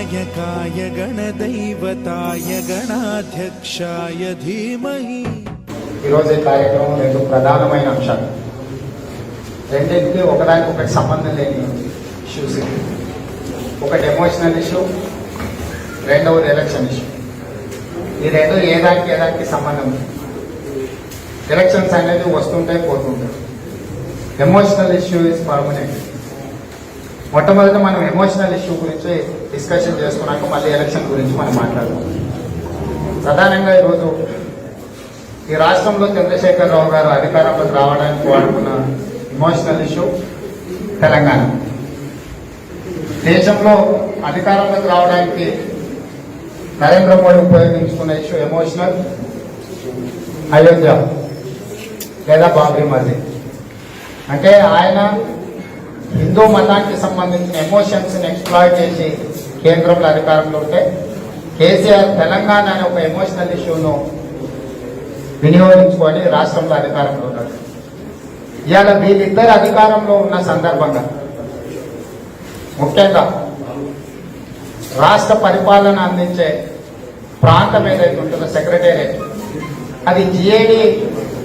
गणनायकाय गणदैवताय गणाध्यक्षाय धीमहि ఈరోజు ఈ కార్యక్రమం రెండు ప్రధానమైన అంశాలు రెండింటికి ఒకదానికి ఒకటి సంబంధం లేని ఇష్యూస్ ఇవి. ఒకటి ఎమోషనల్ ఇష్యూ రెండవది ఎలక్షన్ ఇష్యూ ఈ రెండు ఏ దానికి ఏ దానికి సంబంధం ఉంది ఎలక్షన్స్ అనేది వస్తుంటాయి పోతుంటాయి ఎమోషనల్ ఇష్యూ ఇస్ పర్మనెంట్ మొట్టమొదట మనం ఎమోషనల్ ఇష్యూ గురించి డిస్కషన్ చేసుకున్నాక మళ్ళీ ఎలక్షన్ గురించి మనం మాట్లాడదాం ప్రధానంగా ఈరోజు ఈ రాష్ట్రంలో చంద్రశేఖరరావు గారు అధికారంలోకి రావడానికి వాడుకున్న ఎమోషనల్ ఇష్యూ తెలంగాణ. దేశంలో అధికారంలోకి రావడానికి నరేంద్ర మోడీ ఉపయోగించుకున్న ఇష్యూ ఎమోషనల్ అయోధ్య లేదా బాబ్రీ మస్జిద్ అంటే ఆయన హిందూ మతానికి సంబంధించిన ఎమోషన్స్ ఎక్స్ప్లాయిట్ చేసి కేంద్రంలో అధికారంలో ఉంటే కేసీఆర్ తెలంగాణ అనే ఒక ఎమోషనల్ ఇష్యూను వినియోగించుకొని రాష్ట్రంలో అధికారంలో ఉన్నారు ఇవాళ వీళ్ళిద్దరు అధికారంలో ఉన్న సందర్భంగా ముఖ్యంగా రాష్ట్ర పరిపాలన అందించే ప్రాంతం ఏదైతే ఉంటుందో సెక్రటేరియట్ అది జిఏడి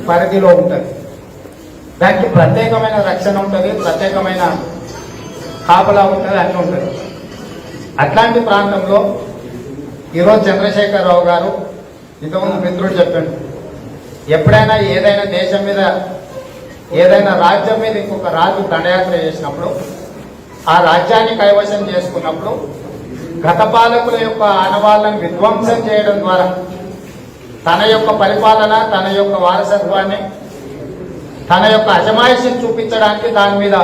పరిధిలో ఉంటుంది. దానికి ప్రత్యేకమైన రక్షణ ఉంటుంది ప్రత్యేకమైన కాపలా ఉంటుంది అన్నీ ఉంటుంది. అట్లాంటి ప్రాంతంలో ఈరోజు చంద్రశేఖరరావు గారు ఇంతకుముందు మిత్రుడు చెప్పాడు ఎప్పుడైనా ఏదైనా దేశం మీద ఏదైనా రాజ్యం మీద ఇంకొక రాజు దండయాత్ర చేసినప్పుడు ఆ రాజ్యాన్ని కైవశం చేసుకున్నప్పుడు గత పాలకుల యొక్క ఆనవాళ్ళను విధ్వంసం చేయడం ద్వారా తన యొక్క పరిపాలన తన యొక్క వారసత్వాన్ని తన యొక్క అజమాయిషిని చూపించడానికి దాని మీద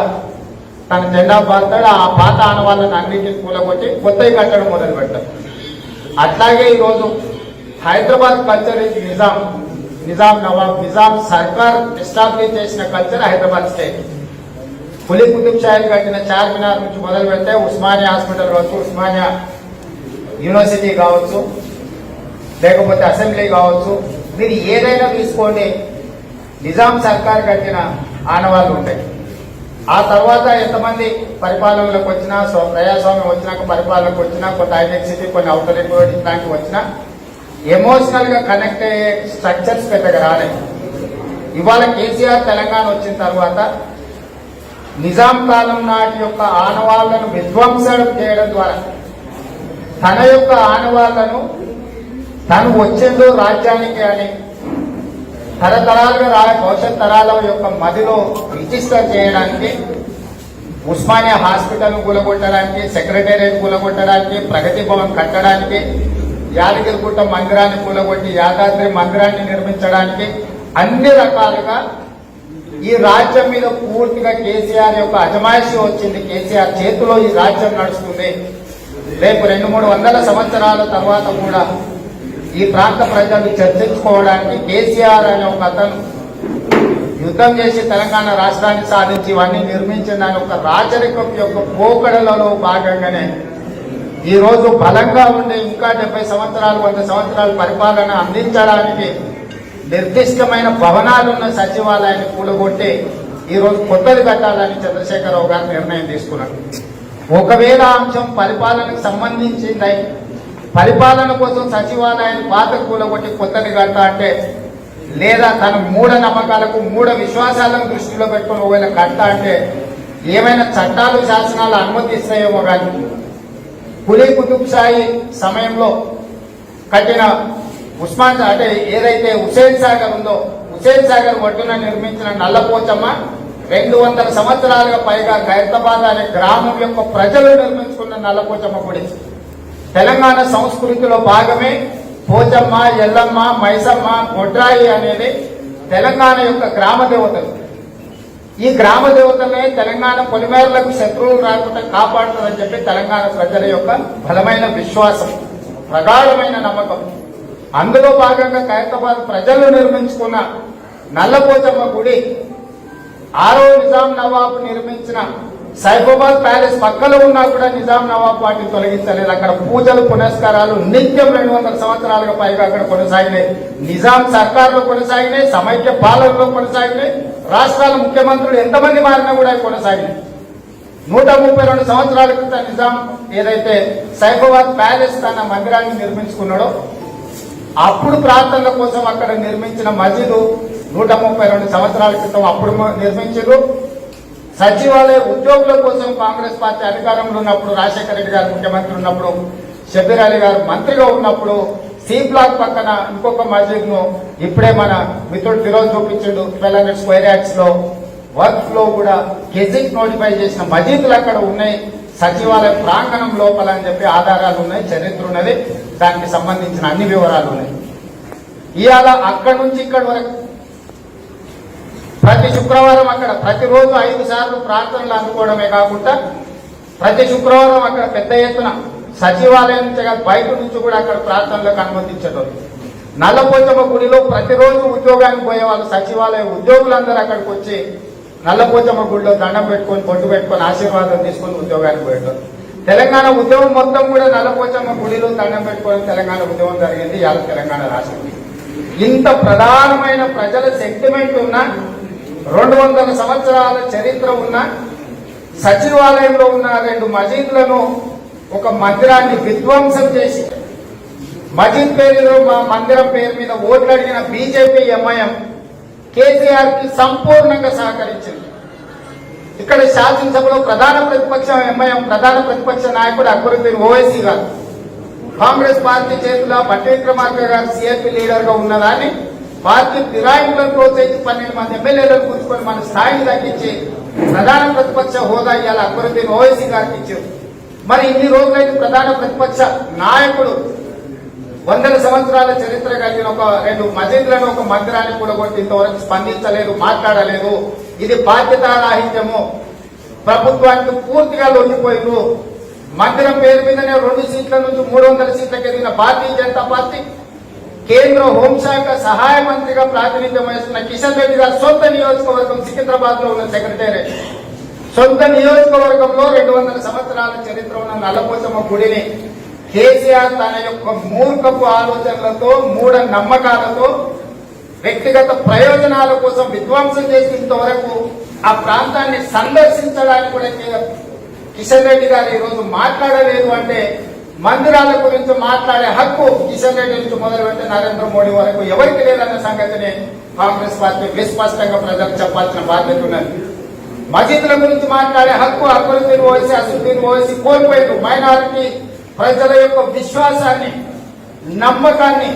తన జెండా పాతాడు ఆ పాత ఆనవాళ్ళని అన్నింటిని కూలగొట్టి కొత్తవి కట్టడం మొదలు పెట్టారు అట్లాగే ఈరోజు హైదరాబాద్ కల్చర్ ఇది నిజాం. నిజాం నవాబ్ నిజాం సర్కార్ ఎస్టాబ్లిష్ చేసిన కల్చర్ హైదరాబాద్ స్టేట్. పులి కుతుబ్ షాహీలు కట్టిన చార్మినార్ నుంచి మొదలు పెడితే ఉస్మానియా హాస్పిటల్ కావచ్చు ఉస్మానియా యూనివర్సిటీ కావచ్చు లేకపోతే అసెంబ్లీ కావచ్చు. మీరు ఏదైనా తీసుకోండి. నిజాం సర్కార్ కట్టిన ఆనవాళ్ళు ఉంటాయి. ఆ తర్వాత ఎంతమంది పరిపాలనలోకి వచ్చినా ప్రజాస్వామ్యం వచ్చినాక పరిపాలనకు వచ్చినా కొంత హైటెక్ సిటీ కొన్ని అవుటర్ ఇట్లాంటివి వచ్చినా ఎమోషనల్గా కనెక్ట్ అయ్యే స్ట్రక్చర్స్ పెద్దగా రాలేదు. ఇవాళ కేసీఆర్ తెలంగాణ వచ్చిన తర్వాత నిజాం కాలం నాటి యొక్క ఆనవాళ్ళను విధ్వంసం చేయడం ద్వారా తన యొక్క ఆనవాళ్ళను తను వచ్చిందో రాజ్యానికి అని తరతరాలుగా రా భవిష్యత్ తరాల యొక్క మదిలో రిజిస్టర్ చేయడానికి ఉస్మానియా హాస్పిటల్ కూలగొట్టడానికి సెక్రటేరియట్ కూలగొట్టడానికి ప్రగతి భవన్ కట్టడానికి యాదగిరిగుట్ట మందిరాన్ని కూలగొట్టి యాదాద్రి మందిరాన్ని నిర్మించడానికి అన్ని రకాలుగా ఈ రాజ్యం మీద పూర్తిగా కేసీఆర్ యొక్క అజమాయిషి వచ్చింది. కేసీఆర్ చేతిలో ఈ రాజ్యం నడుస్తుంది. రేపు రెండు మూడు వందల సంవత్సరాల తర్వాత కూడా ఈ ప్రాంత ప్రజలు చర్చించుకోవడానికి కేసీఆర్ అనే ఒక అతను యుద్ధం చేసి తెలంగాణ రాష్ట్రాన్ని సాధించి ఇవన్నీ నిర్మించిన దాని ఒక రాచరికం యొక్క పోకడలలో భాగంగానే ఈ రోజు బలంగా ఉండే ఇంకా డెబ్బై సంవత్సరాలు వంద సంవత్సరాలు పరిపాలన అందించడానికి నిర్దిష్టమైన భవనాలున్న సచివాలయాన్ని కూలగొట్టి ఈ రోజు కొత్తది కట్టాలని చంద్రశేఖరరావు గారు నిర్ణయం తీసుకున్నారు. ఒకవేళ అంశం పరిపాలనకు సంబంధించిందై పరిపాలన కోసం సచివాలయాన్ని పాత కూలగొట్టి కొత్తది కడతా అంటే లేదా తన మూఢ నమ్మకాలకు మూఢ విశ్వాసాలను దృష్టిలో పెట్టుకుని ఒకవేళ కడతా అంటే ఏమైనా చట్టాలు శాసనాలు అనుమతిస్తాయేమో కానీ పులి కుతుబ్సాయి సమయంలో కట్టిన ఉస్మాన్ అంటే ఏదైతే హుసేన్ సాగర్ ఉందో హుసేన్ సాగర్ ఒడ్డున నిర్మించిన నల్లపోచమ్మ రెండు వందల సంవత్సరాలుగా పైగా ఖైరతాబాద్ అనే గ్రామం యొక్క ప్రజలు నిర్మించుకున్న నల్లపోచమ్మ గుడి. తెలంగాణ సంస్కృతిలో భాగమే పోచమ్మ ఎల్లమ్మ మైసమ్మ గొడ్రాయి అనేది తెలంగాణ యొక్క గ్రామ దేవతలు. ఈ గ్రామ దేవతలే తెలంగాణ పొలిమేరలకు శత్రువులు రాకుండా కాపాడుతుందని చెప్పి తెలంగాణ ప్రజల యొక్క బలమైన విశ్వాసం ప్రగాఢమైన నమ్మకం. అందులో భాగంగా ఖైరతాబాద్ ప్రజలు నిర్మించుకున్న నల్లపోచమ్మ గుడి ఆరో నిజాం నవాబు నిర్మించిన సైఫాబాద్ ప్యాలెస్ పక్కలో ఉన్నా కూడా నిజాం నవాబ్ వాటిని తొలగించలేదు అక్కడ పూజలు పునస్కారాలు నిత్యం రెండు వందల సంవత్సరాలకు పైగా అక్కడ కొనసాగినాయి. నిజాం సర్కార్లో కొనసాగినాయి సమైక్య పాలనలో కొనసాగినాయి. రాష్ట్రాల ముఖ్యమంత్రులు ఎంతమంది మారినా కూడా కొనసాగినాయి. నూట ముప్పై రెండు సంవత్సరాల క్రితం నిజాం ఏదైతే సైఫాబాద్ ప్యాలెస్ తన మందిరాన్ని నిర్మించుకున్నాడో అప్పుడు ప్రార్థనల కోసం అక్కడ నిర్మించిన మసీదు నూట ముప్పై రెండు సంవత్సరాల క్రితం అప్పుడు నిర్మించారు సచివాలయ ఉద్యోగుల కోసం కాంగ్రెస్ పార్టీ అధికారంలో ఉన్నప్పుడు రాజశేఖర రెడ్డి గారు ముఖ్యమంత్రి ఉన్నప్పుడు షబీర్ అలీ గారు మంత్రిగా ఉన్నప్పుడు సి బ్లాక్ పక్కన ఇంకొక మస్జిద్ను ఇప్పుడే మన మిత్రుడు ఫిరోజ్ చూపించాడు ట్వెల్వ్ హండ్రెడ్ స్క్వేర్ యార్డ్స్లో. వర్క్ ఫ్లో కూడా గెజిట్ నోటిఫై చేసిన మసీదులు అక్కడ ఉన్నాయి. సచివాలయ ప్రాంగణం లోపల అని చెప్పి ఆధారాలు ఉన్నాయి చరిత్ర ఉన్నది. దానికి సంబంధించిన అన్ని వివరాలు ఉన్నాయి. ఇవాళ అక్కడి నుంచి ఇక్కడి వరకు ప్రతి శుక్రవారం అక్కడ ప్రతిరోజు ఐదు సార్లు ప్రార్థనలు అందుకోవడమే కాకుండా ప్రతి శుక్రవారం అక్కడ పెద్ద ఎత్తున సచివాలయం బయట నుంచి కూడా అక్కడ ప్రార్థనలకు అనుమతించడం. నల్లపోచమ్మ గుడిలో ప్రతిరోజు ఉద్యోగానికి పోయే వాళ్ళు సచివాలయ ఉద్యోగులందరూ అక్కడికి వచ్చి నల్లపోచమ్మ గుడిలో దండం పెట్టుకొని పొట్టు పెట్టుకొని ఆశీర్వాదం తీసుకొని ఉద్యోగానికి పోయడం. తెలంగాణ ఉద్యమం మొత్తం కూడా నల్లపోచమ్మ గుడిలో దండం పెట్టుకొని తెలంగాణ ఉద్యమం జరిగింది ఇవాళ తెలంగాణ రాష్ట్రం. ఇంత ప్రధానమైన ప్రజల సెంటిమెంట్ ఉన్న రెండు వందల సంవత్సరాల చరిత్ర ఉన్న సచివాలయంలో ఉన్న రెండు మజీద్లను ఒక మందిరాన్ని విధ్వంసం చేసి మజీద్ పేరులో మా మందిరం పేరు మీద ఓట్లు అడిగిన బీజేపీ ఎంఐఎం కేసీఆర్కి సంపూర్ణంగా సహకరించింది. ఇక్కడ శాసనసభలో ప్రధాన ప్రతిపక్షం ఎంఐఎం ప్రధాన ప్రతిపక్ష నాయకుడు అక్బరుద్దీన్ ఓవైసీ గారు. కాంగ్రెస్ పార్టీ చేతిలో బట్టి విక్రమార్క గారు సిఎల్పి లీడర్గా ఉన్నదాన్ని పార్టీ ఫిరాయింపులను ప్రోత్సహించి పన్నెండు మంది ఎమ్మెల్యేలను కూర్చుకొని మన స్థాయిని తగ్గించి ప్రధాన ప్రతిపక్ష హోదా ఇవాళ అక్బరుద్దీన్ ఓవైసీ గారికి ఇచ్చారు. మరి ఇన్ని రోజులైతే ప్రధాన ప్రతిపక్ష నాయకుడు వందల సంవత్సరాల చరిత్ర కలిగిన ఒక రెండు మసీదులను ఒక మందిరాన్ని కూడా కొట్టి ఇంతవరకు స్పందించలేదు మాట్లాడలేదు. ఇది బాధ్యతారాహిత్యము. ప్రభుత్వానికి పూర్తిగా లొంగిపోయిండు మందిరం పేరు మీదనే రెండు సీట్ల నుంచి మూడు వందల సీట్లకు ఎదిగిన భారతీయ జనతా పార్టీ కేంద్ర హోంశాఖ సహాయ మంత్రిగా ప్రాతినిధ్యం వహిస్తున్న కిషన్ రెడ్డి గారి సొంత నియోజకవర్గం సికింద్రాబాద్లో ఉన్న సెక్రటేరియట్ సొంత నియోజకవర్గంలో రెండు వందల సంవత్సరాల చరిత్ర ఉన్న నల్లపోచమ్మ గుడిని కేసీఆర్ తన యొక్క మూర్ఖపు ఆలోచనలతో మూఢ నమ్మకాలతో వ్యక్తిగత ప్రయోజనాల కోసం విధ్వంసం చేసినంత వరకు ఆ ప్రాంతాన్ని సందర్శించడానికి కూడా కిషన్ రెడ్డి గారు ఈరోజు రోజు మాట్లాడలేదు అంటే మందిరాల గురించి మాట్లాడే హక్కు కిషన్ రెడ్డి నుంచి మొదలు పెట్టి నరేంద్ర మోడీ వరకు ఎవరికి లేదన్న సంగతిని కాంగ్రెస్ పార్టీ విస్పష్టంగా ప్రజలకు చెప్పాల్సిన బాధ్యత ఉన్నది మసీదుల గురించి మాట్లాడే హక్కు అక్బరుద్దీన్ ఓవైసీ అసదుద్దీన్ ఓవైసీ కోల్పోయారు మైనారిటీ ప్రజల యొక్క విశ్వాసాన్ని నమ్మకాన్ని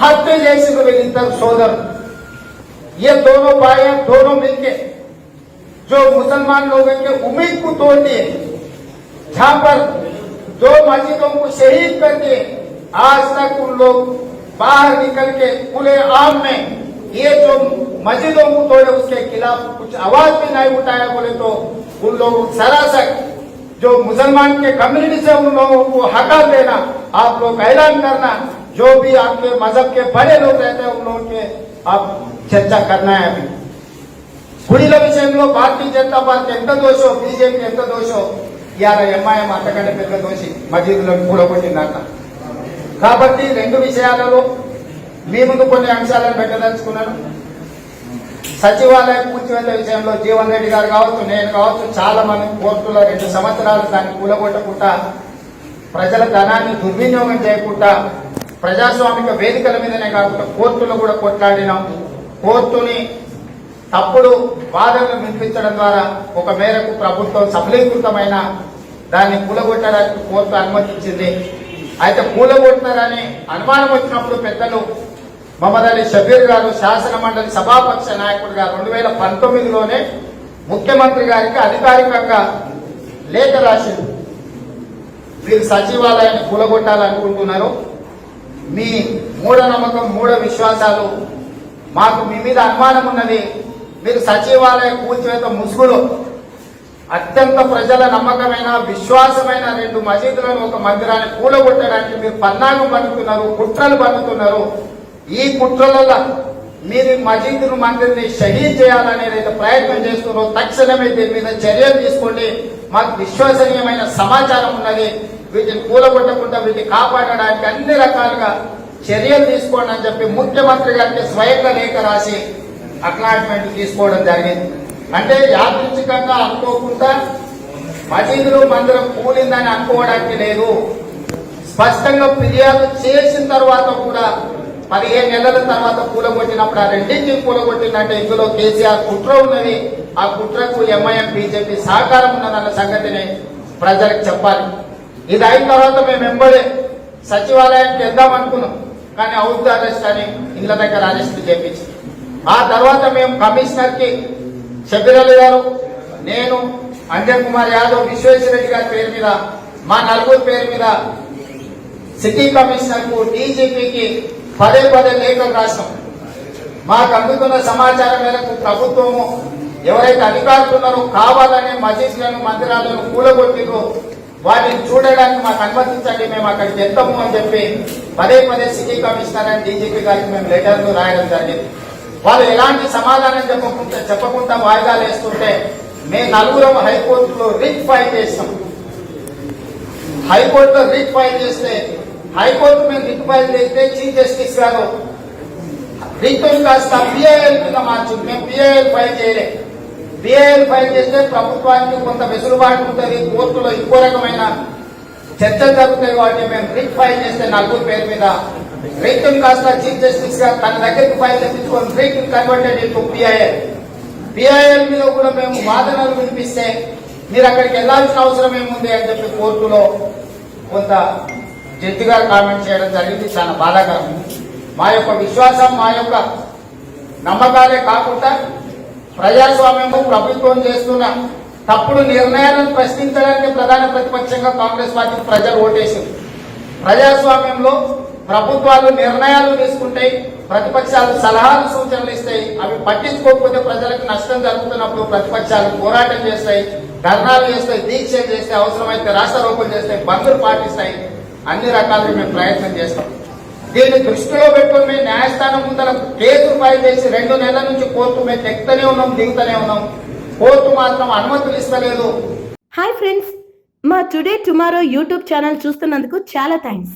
హత్య చేసిన వీళ్ళిద్దరు సోదరులు ये दोनों भाई हैं दोनों मिलके जो मुसलमान लोगों के उम्मीद को तोड़ दिए जहां पर दो मस्जिदों को शहीद कर दिए आज तक उन लोग बाहर निकल के खुले आम में ये जो मस्जिदों को तोड़े उसके खिलाफ कुछ आवाज भी नहीं उठाया बोले तो उन लोगों को सरासर जो मुसलमान के कम्युनिटी से उन लोगों को हटा देना आप लोग ऐलान करना जो भी आपके मजहब के बड़े लोग रहते हैं उन लोगों के आप చర్చ करना है अभी గుడిల విషయంలో భారతీయ జనతా పార్టీ ఎంత దోషో బీజేపీ ఎంత దోషో ఇవాళ ఎంఐఎం అంతకంటే పెద్ద దోషి మసీదులను కూడగొట్టిందంట కాబట్టి రెండు విషయాలలో మీ ముందు కొన్ని అంశాలను పెట్టదలుచుకున్నాను. సచివాలయం కూర్చువేత విషయంలో జీవన్ రెడ్డి గారు కావచ్చు నేను కావచ్చు చాలా మంది కోర్టులో రెండు సంవత్సరాలు దాన్ని కూలగొట్టకుండా ప్రజల ధనాన్ని దుర్వినియోగం చేయకుండా ప్రజాస్వామిక వేదికల మీదనే కాకుండా కోర్టులో కూడా కొట్లాడినాం. కోర్టుని తప్పుడు వాదనలు వినిపించడం ద్వారా ఒక మేరకు ప్రభుత్వం సఫలీకృతమైన దాన్ని కూలగొట్టడానికి కోర్టు అనుమతించింది. అయితే కూలగొట్టినారని అనుమానం వచ్చినప్పుడు పెద్దలు మహమ్మద్ అలీ షబీర్ గారు శాసన మండలి సభాపక్ష నాయకుడిగా రెండు వేల పంతొమ్మిదిలోనే ముఖ్యమంత్రి గారికి అధికారికంగా లేఖ రాసింది మీరు సచివాలయాన్ని కూలగొట్టాలనుకుంటున్నారు. మీ మూఢనమ్మకం మూఢ విశ్వాసాలు మాకు మీ మీద అనుమానం ఉన్నది మీరు సచివాలయం కూల్చివేత ముసుగులో అత్యంత ప్రజల నమ్మకమైన విశ్వాసమైన రెండు మసీదులను ఒక మందిరాన్ని కూలగొట్టడానికి మీరు పన్నాగం పన్నుతున్నారు కుట్రలు పన్నుతున్నారు. ఈ కుట్రలలో మీరు ఈ మసీదును మందిరిని షహీద్ చేయాలని ఏదైతే ప్రయత్నం చేస్తున్నారో తక్షణమే దీని మీద చర్యలు తీసుకోండి. మాకు విశ్వసనీయమైన సమాచారం ఉన్నది. వీటిని కూలగొట్టకుండా వీటిని కాపాడడానికి అన్ని రకాలుగా చర్యలు తీసుకోండి అని చెప్పి ముఖ్యమంత్రి గారికి స్వయంగా లేఖ రాసి అక్నాలజ్మెంట్ తీసుకోవడం జరిగింది. అంటే యాదృచ్ఛికంగా అనుకోకుండా మసీదులు మందిరం కూలిందని అనుకోవడానికి లేదు. స్పష్టంగా ఫిర్యాదు చేసిన తర్వాత కూడా పదిహేను నెలల తర్వాత కూలగొట్టినప్పుడు ఆ రెండింటిని కూలగొట్టిందంటే ఇందులో కేసీఆర్ కుట్ర ఉన్నది. ఆ కుట్రకు ఎంఐఎం బీజేపీ సహకారం ఉన్నదన్న సంగతిని ప్రజలకు చెప్పాలి. ఇది అయిన తర్వాత మేము వెంబడే సచివాలయానికి వెళ్దాం అనుకున్నాం. కానీ అవుట్ అరెస్ట్ అని ఇళ్ళ దగ్గర అరెస్ట్ చేయించింది ఆ తర్వాత మేము కమిషనర్కి కి గారు నేను అంజన్ కుమార్ యాదవ్ విశ్వేశ్వరరెడ్డి గారి పేరు మీద మా నలుగురు పేరు మీద సిటీ కమిషనర్కు డీజీపీకి పదే పదే లేఖలు రాసాం మాకు అందుతున్న సమాచారం మేరకు ప్రభుత్వము ఎవరైతే అధికారులు ఉన్నారో కావాలనే మసీదులను మందిరాలను కూలగొట్టిరో వాటిని చూడడానికి మాకు అనుమతించండి మేము అక్కడికి వెళ్తాము అని చెప్పి పదే పదే సిటీ కమిషనర్ అండ్ డీజీపీ గారికి మేము లెటర్లు రాయడం జరిగింది. వాళ్ళు ఎలాంటి సమాధానం చెప్పకుండా చెప్పకుండా వాయిదాలు వేస్తుంటే మేము నలుగురం హైకోర్టులో రిట్ ఫైల్ చేస్తాం. హైకోర్టులో రిట్ ఫైల్ చేస్తే హైకోర్టు మేము రిట్ ఫైల్ చేస్తే చీఫ్ జస్టిస్ గారు రిట్ కాస్త పిఐఎల్ కింద మార్చింది మేము పిఐఎల్ ఫైల్ చేయలే. పిఐఎల్ ఫైల్ చేస్తే ప్రభుత్వానికి కొంత వెసులుబాటు ఉంటుంది. కోర్టులో ఇంకో రకమైన చర్చలు జరుగుతాయి కాబట్టి మేము రిట్ ఫైల్ చేస్తే నలుగురు పేరు మీద రిట్ కాస్త చీఫ్ జస్టిస్గా తన దగ్గరికి ఫైల్ తెప్పించుకొని writ converted into PIL PIL మీద కూడా మేము వాదనలు వినిపిస్తే మీరు అక్కడికి వెళ్ళాల్సిన అవసరం ఏముంది అని చెప్పి కోర్టులో కొంత జడ్జి గారు కామెంట్ చేయడం జరిగింది. చాలా బాధాకరం. మా యొక్క విశ్వాసం మా యొక్క నమ్మకాలే కాకుండా ప్రజాస్వామ్యము ప్రభుత్వం చేస్తున్న తప్పుడు నిర్ణయాలను ప్రశ్నించడానికి ప్రధాన ప్రతిపక్షంగా కాంగ్రెస్ పార్టీ ప్రజలు ఓటేసింది. ప్రజాస్వామ్యంలో ప్రభుత్వాలు నిర్ణయాలు తీసుకుంటాయి ప్రతిపక్షాలు సలహాలు సూచనలు ఇస్తాయి అవి పట్టించుకోకపోతే ప్రజలకు నష్టం జరుగుతున్నప్పుడు ప్రతిపక్షాలు పోరాటం చేస్తాయి ధర్నాలు చేస్తాయి దీక్షలు చేస్తాయి అవసరమైతే రాష్ట్రారోపణ చేస్తాయి బంధులు పాటిస్తాయి. అన్ని రకాలుగా మేము ప్రయత్నం చేస్తాం. దీన్ని దృష్టిలో పెట్టుకుని మేము న్యాయస్థానం ముందర కేసు ఫైల్ చేసి రెండు నెలల నుంచి కోర్టు మేము ఎక్కుతూనే ఉన్నాం దిగుతూనే ఉన్నాం. కోర్టు మాత్రం అనుమతులు ఇస్తలేదు. హాయ్ ఫ్రెండ్స్ మా టుడే టుమారో యూట్యూబ్ ఛానల్ చూస్తున్నందుకు చాలా థ్యాంక్స్